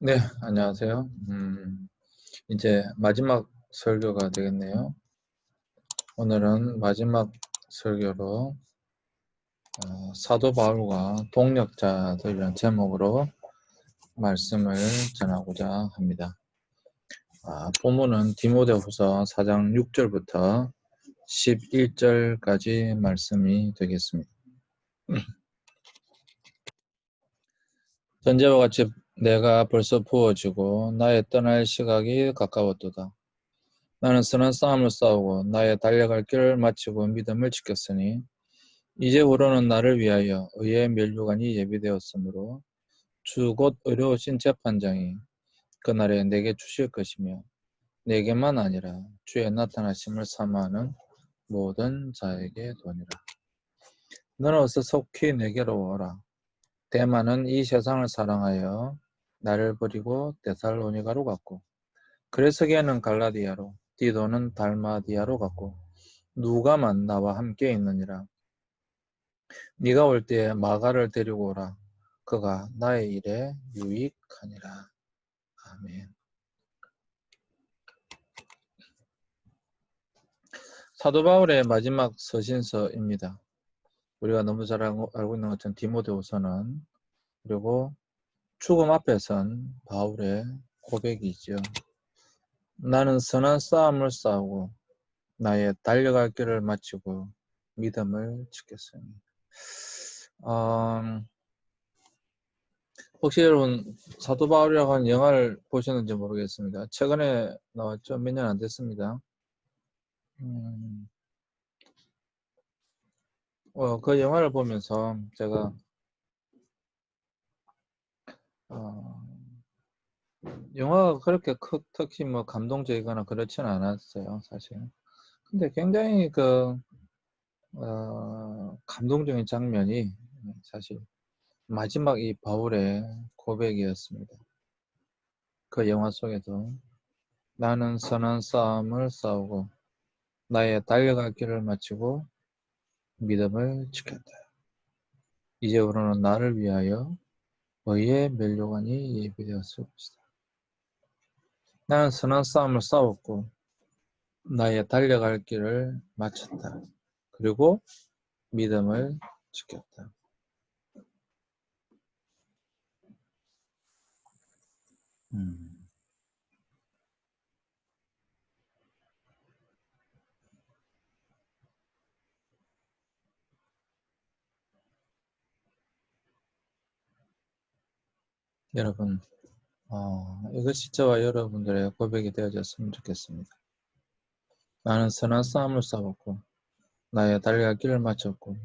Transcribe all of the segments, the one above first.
네, 안녕하세요. 음, 이제 마지막 설교가 되겠네요. 오늘은 마지막 설교로 어, 사도 바울과 동력자들이라는 제목으로 말씀을 전하고자 합니다. 아, 본문은 디모데후서 4장 6절부터 11절까지 말씀이 되겠습니다. 전제와 같이 내가 벌써 부어지고 나의 떠날 시각이 가까웠도다. 나는 선한 싸움을 싸우고 나의 달려갈 길을 마치고 믿음을 지켰으니 이제후로는 나를 위하여 의의 멸류관이 예비되었으므로 주 곧 의로우신 재판장이 그날에 내게 주실 것이며 내게만 아니라 주의 나타나심을 사모하는 모든 자에게 도니라. 너는 어서 속히 내게로 오라. 대만은 이 세상을 사랑하여 나를 버리고 데살로니가로 갔고 그레스게는 갈라디아로 디도는 달마디아로 갔고 누가만 나와 함께 있느니라. 네가 올 때에 마가를 데리고 오라. 그가 나의 일에 유익하니라. 아멘. 사도 바울의 마지막 서신서입니다. 우리가 너무 잘 알고 있는 것처럼 디모데후서는 그리고 죽음 앞에선 바울의 고백이죠. 나는 선한 싸움을 싸우고 나의 달려갈 길을 마치고 믿음을 지켰습니다. 어, 혹시 여러분 사도 바울이라고 하는 영화를 보셨는지 모르겠습니다. 최근에 나왔죠. 몇 년 안 됐습니다. 음, 어, 그 영화를 보면서 제가 어, 영화가 그렇게 크, 특히 뭐 감동적이거나 그렇지는 않았어요, 사실. 근데 굉장히 그 어, 감동적인 장면이 사실 마지막 이 바울의 고백이었습니다. 그 영화 속에도 나는 선한 싸움을 싸우고 나의 달려갈 길을 마치고 믿음을 지켰다. 이제부로는 나를 위하여 의의 멸류관이 예비되었을 것이다. 나는 선한 싸움을 싸웠고 나의 달려갈 길을 마쳤다. 그리고 믿음을 지켰다. 음. 여러분, 어, 이것이 저와 여러분들의 고백이 되어졌으면 좋겠습니다. 나는 선한 싸움을 싸웠고, 나의 달려갈 길을 마쳤고,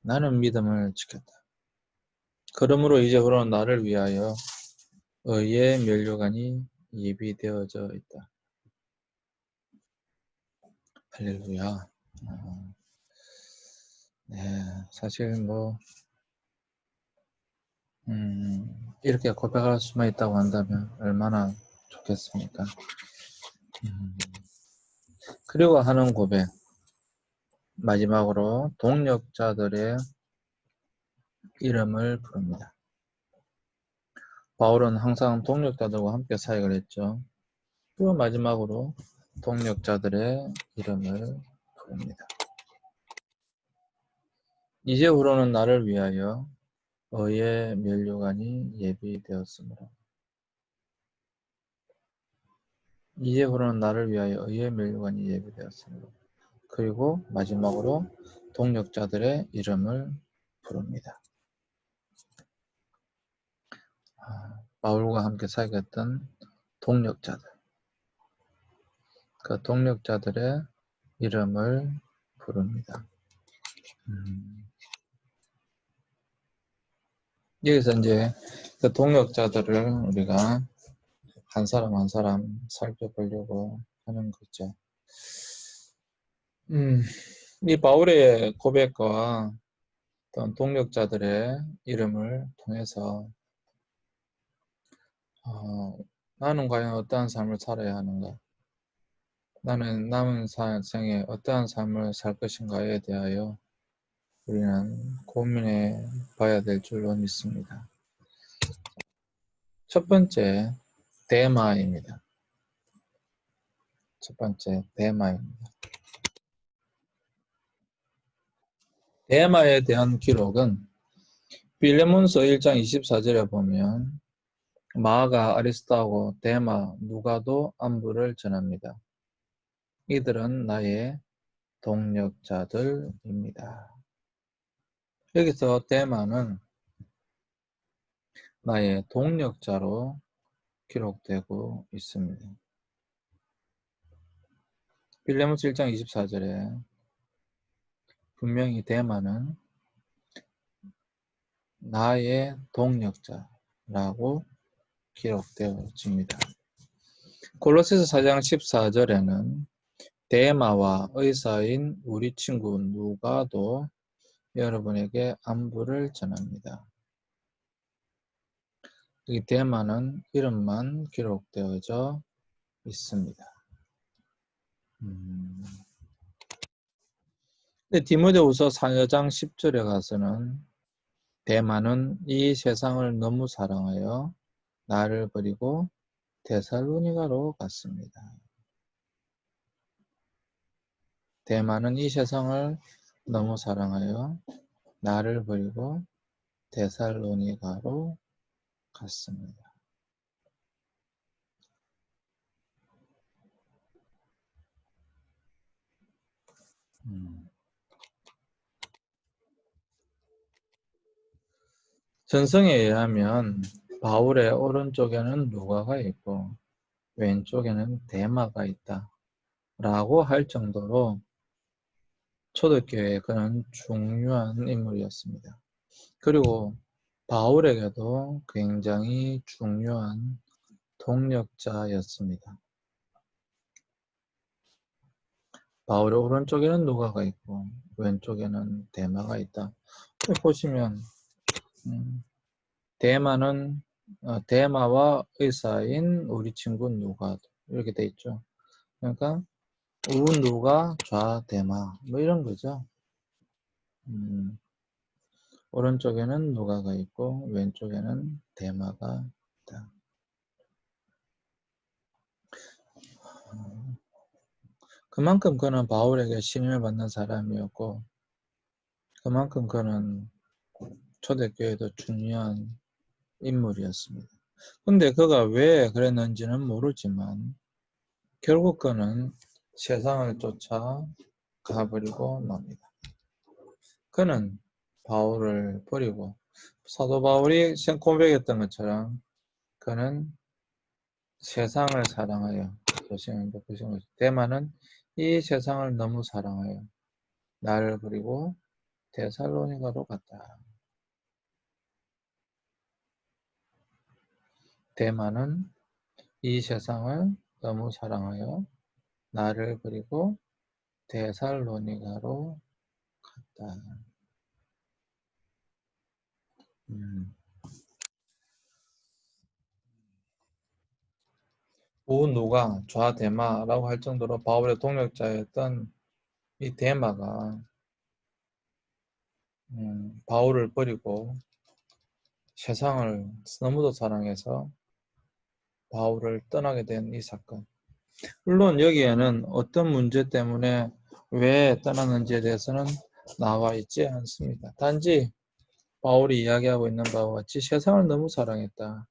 나는 믿음을 지켰다. 그러므로 이제부로 나를 위하여 의의 멸류관이 예비되어져 있다. 할렐루야. 어, 네, 사실 뭐 음, 이렇게 고백할 수만 있다고 한다면 얼마나 좋겠습니까? 음, 그리고 하는 고백. 마지막으로 동력자들의 이름을 부릅니다. 바울은 항상 동력자들과 함께 사역을 했죠. 그리고 마지막으로 동력자들의 이름을 부릅니다. 이제후로는 나를 위하여 의의 면류관이 예비되었으므로 이제부로는 나를 위하여 의의 면류관이 예비되었으므로 그리고 마지막으로 동력자들의 이름을 부릅니다. 아, 바울과 함께 사귀었던 동력자들 그 동력자들의 이름을 부릅니다. 음. 여기서 이제 그 동역자들을 우리가 한 사람 한 사람 살펴보려고 하는 거죠. 음, 이 바울의 고백과 어떤 동력자들의 이름을 통해서 어, 나는 과연 어떠한 삶을 살아야 하는가? 나는 남은 생에 어떠한 삶을 살 것인가에 대하여 우리는 고민해 봐야 될 줄로 믿습니다. 첫 번째 대마입니다. 첫 번째 대마입니다. 대마에 대한 기록은 빌레몬서 1장 24절에 보면 마가 아리스타고 데마 누가도 안부를 전합니다. 이들은 나의 동력자들입니다. 여기서 데마는 나의 동력자로 기록되고 있습니다. 빌레몬스 1장 24절에 분명히 대마는 나의 동력자라고 기록되어집니다. 골로새서 4장 14절에는 대마와 의사인 우리 친구 누가도 여러분에게 안부를 전합니다. 이 대마는 이름만 기록되어져 있습니다. 음. 디모데후서 4장 10절에 가서는 대마는 이 세상을 너무 사랑하여 나를 버리고 데살로니가로 갔습니다. 대마는 이 세상을 너무 사랑하여 나를 버리고 데살로니가로 갔습니다. 음. 전성에 의하면 바울의 오른쪽에는 누가가 있고 왼쪽에는 대마가 있다 라고 할 정도로 초대교회에 그는 중요한 인물이었습니다. 그리고 바울에게도 굉장히 중요한 동력자였습니다. 바울의 오른쪽에는 누가가 있고 왼쪽에는 대마가 있다. 보시면 음, 대마는 어, 대마와 의사인 우리 친구 누가 이렇게 돼 있죠. 그러니까 우 누가 좌 대마 뭐 이런 거죠. 음, 오른쪽에는 누가가 있고 왼쪽에는 대마가 있다. 그만큼 그는 바울에게 신임을 받는 사람이었고 그만큼 그는 초대교회도 중요한 인물이었습니다. 근데 그가 왜 그랬는지는 모르지만 결국 그는 세상을 쫓아 가버리고 맙니다. 그는 바울을 버리고 사도 바울이 고백했던 것처럼 그는 세상을 사랑하여 보시는 보시는 대만은 이 세상을 너무 사랑하여 나를 버리고 데살로니가로 갔다. 대만은 이 세상을 너무 사랑하여 나를 버리고 데살로니가로 갔다. 음. 우누가 좌대마라고 할 정도로 바울의 동력자였던 이 대마가 음, 바울을 버리고 세상을 너무도 사랑해서 바울을 떠나게 된 이 사건. 물론 여기에는 어떤 문제 때문에 왜 떠났는지에 대해서는 나와 있지 않습니다. 단지 바울이 이야기하고 있는 바와 같이 세상을 너무 사랑했다.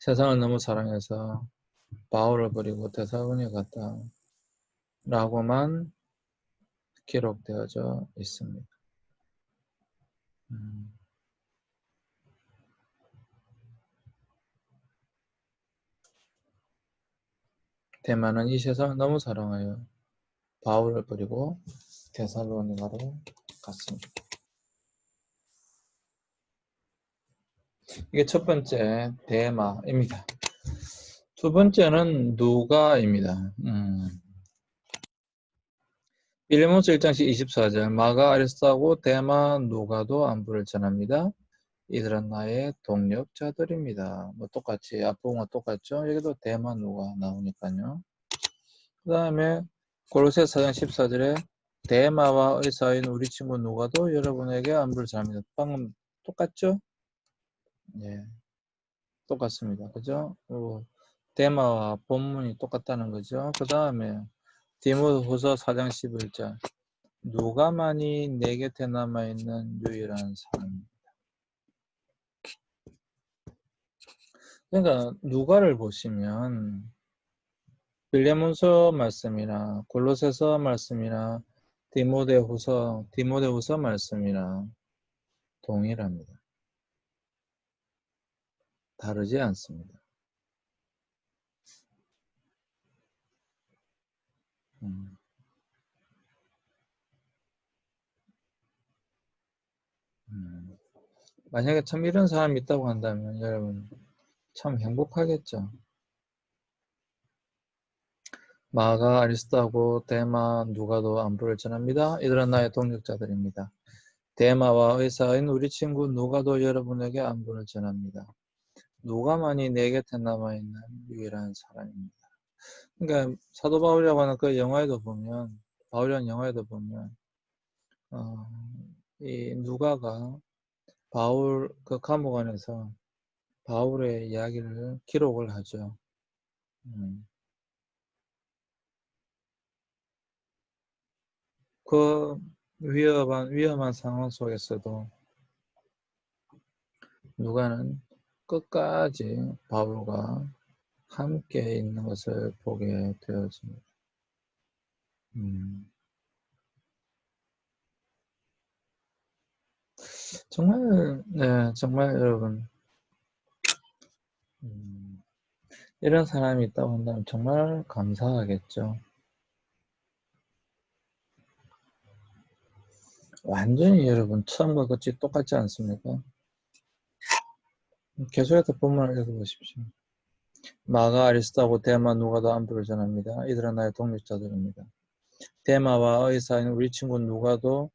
세상을 너무 사랑해서 바울을 버리고 대사원에 갔다. 라고만 기록되어져 있습니다. 음. 대만은 이 세상을 너무 사랑하여 바울을 버리고 데살로니가로 갔습니다. 이게 첫 번째 대마입니다. 두 번째는 누가입니다. 음. 빌레몬스 1장 24절 마가 아리스타고 대마 누가도 안부를 전합니다. 이들은 나의 동력자들입니다. 뭐 똑같이 앞부분과 똑같죠? 여기도 대만누가 나오니까요. 그 다음에 골로새 4장 14절에 대마와 의사인 우리 친구 누가도 여러분에게 안부를 전합니다. 방금 똑같죠? 예. 똑같습니다. 그죠? 어, 대마와 본문이 똑같다는 거죠. 그 다음에 디모후서 4장 11절 누가만이 내 곁에 남아있는 유일한 사람입니다. 그러니까 누가를 보시면 빌레몬서 말씀이나 골로새서 말씀이나 디모데후서 디모데후서 말씀이나 동일합니다. 다르지 않습니다. 음. 음. 만약에 참 이런 사람이 있다고 한다면 여러분 참 행복하겠죠. 마가 아리스타고 데마 누가도 안부를 전합니다. 이들은 나의 동력자들입니다. 데마와 의사인 우리 친구 누가도 여러분에게 안부를 전합니다. 누가만이 내 곁에 남아있는 유일한 사람입니다. 그러니까 사도 바울이라고 하는 그 영화에도 보면 바울이라는 영화에도 보면 어, 이 누가가 바울 그 감옥 안에서 바울의 이야기를 기록을 하죠. 음. 그 위험한 위험한 상황 속에서도 누가는 끝까지 바울과 함께 있는 것을 보게 되어집니다. 음. 정말, 네, 정말 여러분, 음, 이런 사람이 있다고 한다면 정말 감사하겠죠. 완전히 여러분, 처음과 끝이 똑같지 않습니까? 계속해서 본문을 읽어보십시오. 마가 아리스타고 데마 누가도 안부를 전합니다. 이들은 나의 동력자들입니다. 데마와 의사인 우리 친구 누가도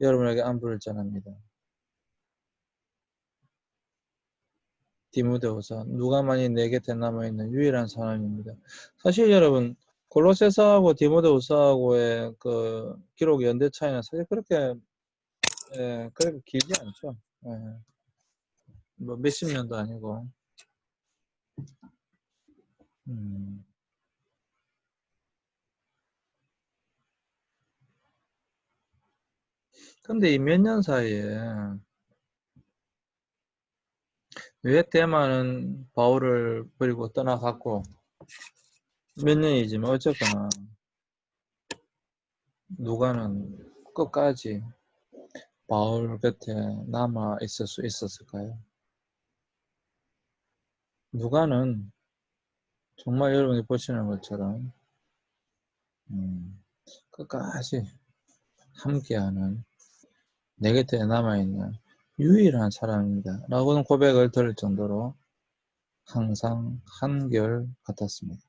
여러분에게 안부를 전합니다. 디모데후서 누가만이 내게 대남아 있는 유일한 사람입니다. 사실 여러분 골로새서하고 디모데후서하고의 그 기록 연대 차이는 사실 그렇게 예, 그렇게 길지 않죠. 예. 뭐 몇십 년도 아니고. 음. 근데 이 몇 년 사이에 왜 대만은 바울을 버리고 떠나갔고 몇 년이지만 어쨌거나 누가는 끝까지 바울 곁에 남아 있을 수 있었을까요? 누가는 정말 여러분이 보시는 것처럼 음, 끝까지 함께하는 내 곁에 남아있는 유일한 사람입니다. 라고는 고백을 들을 정도로 항상 한결 같았습니다.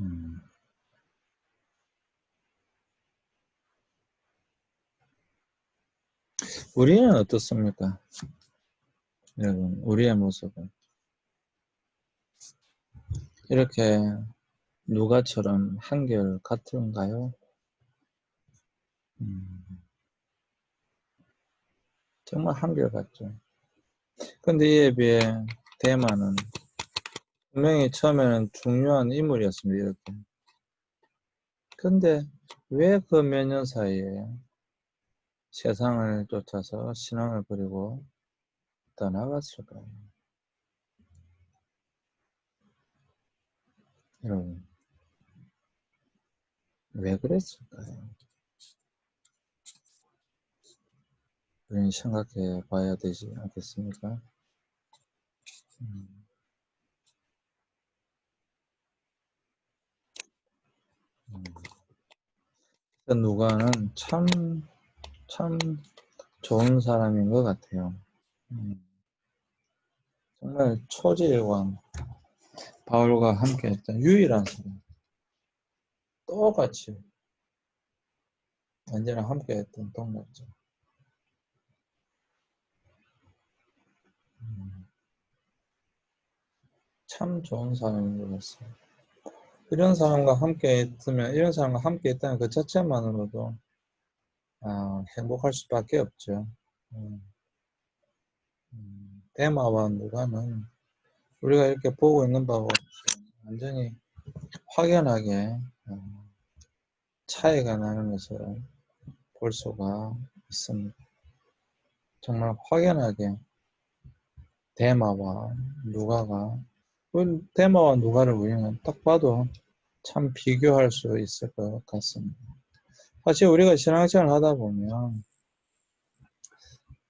음. 우리는 어떻습니까? 여러분, 우리의 모습은 이렇게 누가처럼 한결 같은가요? 음, 정말 한결같죠. 근데 이에 비해 대만은 분명히 처음에는 중요한 인물이었습니다. 이렇게. 근데 왜 그 몇 년 사이에 세상을 쫓아서 신앙을 버리고 떠나갔을까요? 여러분, 왜 그랬을까요? 우리는 생각해 봐야 되지 않겠습니까? 음. 음. 누가는 참, 참 좋은 사람인 것 같아요. 음. 정말 초지일관 바울과 함께 했던 유일한 사람. 똑같이 언제나 함께 했던 동력자. 참 좋은 사람인 것 같습니다. 이런 사람과 함께 있으면, 이런 사람과 함께 있다는 그 자체만으로도 아, 행복할 수밖에 없죠. 음. 음, 대마와 누가는 우리가 이렇게 보고 있는 바와 완전히 확연하게 어, 차이가 나는 것을 볼 수가 있습니다. 정말 확연하게 대마와 누가가 그 대마와 누가를 우리는 딱 봐도 참 비교할 수 있을 것 같습니다. 사실 우리가 신앙생활 하다 보면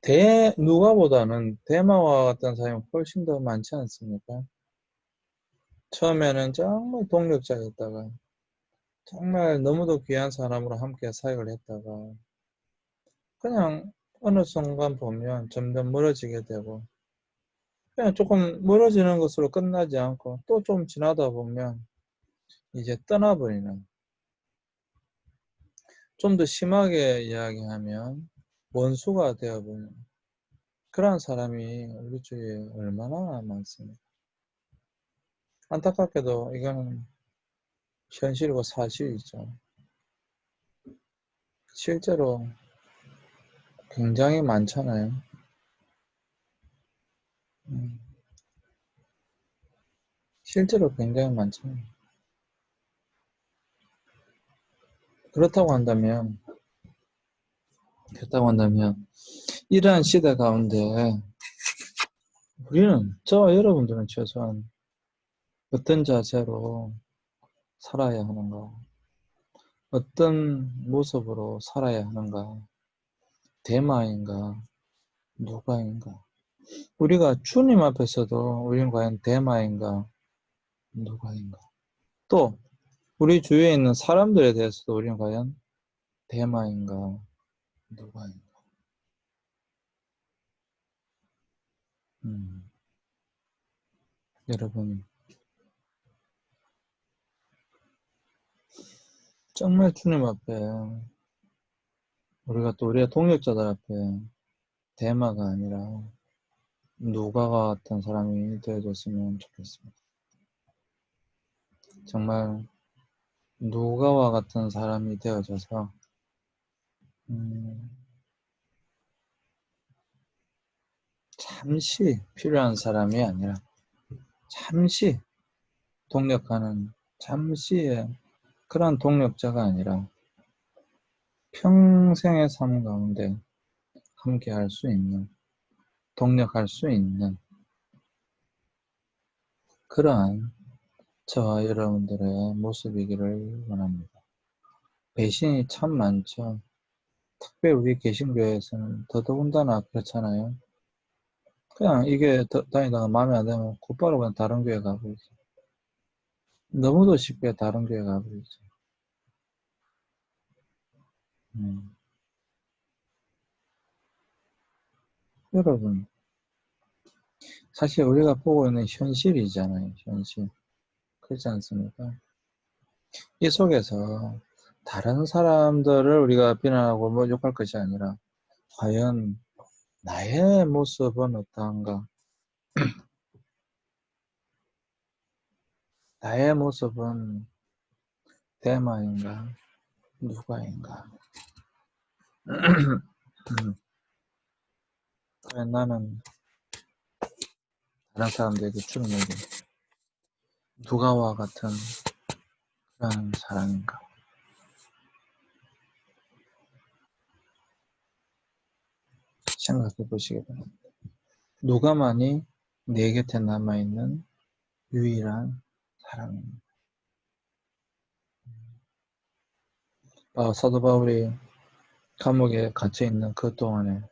대 누가보다는 대마와 같은 사람이 훨씬 더 많지 않습니까? 처음에는 정말 동력자였다가 정말 너무도 귀한 사람으로 함께 사역을 했다가 그냥 어느 순간 보면 점점 멀어지게 되고 그냥 조금 멀어지는 것으로 끝나지 않고 또 좀 지나다 보면 이제 떠나버리는 좀 더 심하게 이야기하면 원수가 되어버리는 그러한 사람이 우리 주위에 얼마나 많습니까? 안타깝게도 이거는 현실이고 사실이죠. 실제로 굉장히 많잖아요. 음. 실제로 굉장히 많잖아요. 그렇다고 한다면, 그렇다고 한다면, 이러한 시대 가운데, 우리는, 저와 여러분들은 최소한 어떤 자세로 살아야 하는가, 어떤 모습으로 살아야 하는가, 대마인가, 누가인가. 우리가 주님 앞에서도 우리는 과연 대마인가, 누가인가. 또, 우리 주위에 있는 사람들에 대해서도 우리는 과연 대마인가, 누가인가. 음. 여러분, 정말 주님 앞에 우리가 또 우리의 동역자들 앞에 대마가 아니라 누가와 같은 사람이 되어줬으면 좋겠습니다. 정말 누가와 같은 사람이 되어져서 음, 잠시 필요한 사람이 아니라 잠시 동력하는 잠시의 그런 동력자가 아니라 평생의 삶 가운데 함께 할 수 있는 동력할 수 있는 그러한 저와 여러분들의 모습이기를 원합니다. 배신이 참 많죠. 특별히 우리 개신교회에서는 더더군다나 그렇잖아요. 그냥 이게 다니다가 마음에 안 들면 곧바로 그냥 다른 교회 가버리죠. 너무도 쉽게 다른 교회 가버리죠. 음. 여러분, 사실 우리가 보고 있는 현실이잖아요, 현실. 그렇지 않습니까? 이 속에서 다른 사람들을 우리가 비난하고 뭐 욕할 것이 아니라, 과연 나의 모습은 어떠한가? 나의 모습은 대마인가? 누가인가? 과연 나는 다른 사람들에게 주는 얘기 누가와 같은 그런 사람인가? 생각해 보시기 바랍니다. 누가만이 내 곁에 남아있는 유일한 사람입니다. 아, 사도 바울이 감옥에 갇혀 있는 그 동안에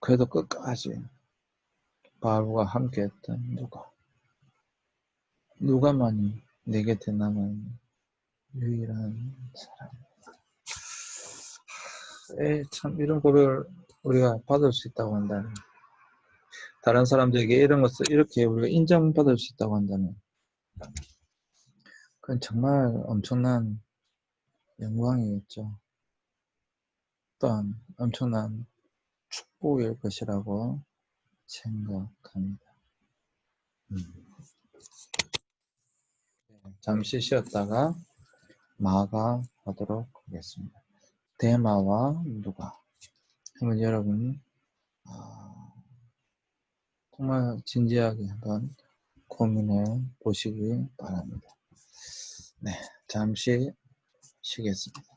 그래도 끝까지 바울과 함께했던 누가 누가만이 내 곁에 남아있는 유일한 사람. 에, 참 이런 고백을 우리가 받을 수 있다고 한다면 다른 사람들에게 이런 것을 이렇게 우리가 인정받을 수 있다고 한다면 그건 정말 엄청난 영광이겠죠. 또한 엄청난 축복일 것이라고 생각합니다. 음. 잠시 쉬었다가 마가 하도록 하겠습니다. 대마와 누가 한번 여러분 아, 정말 진지하게 한번 고민해 보시기 바랍니다. 네, 잠시 쉬겠습니다.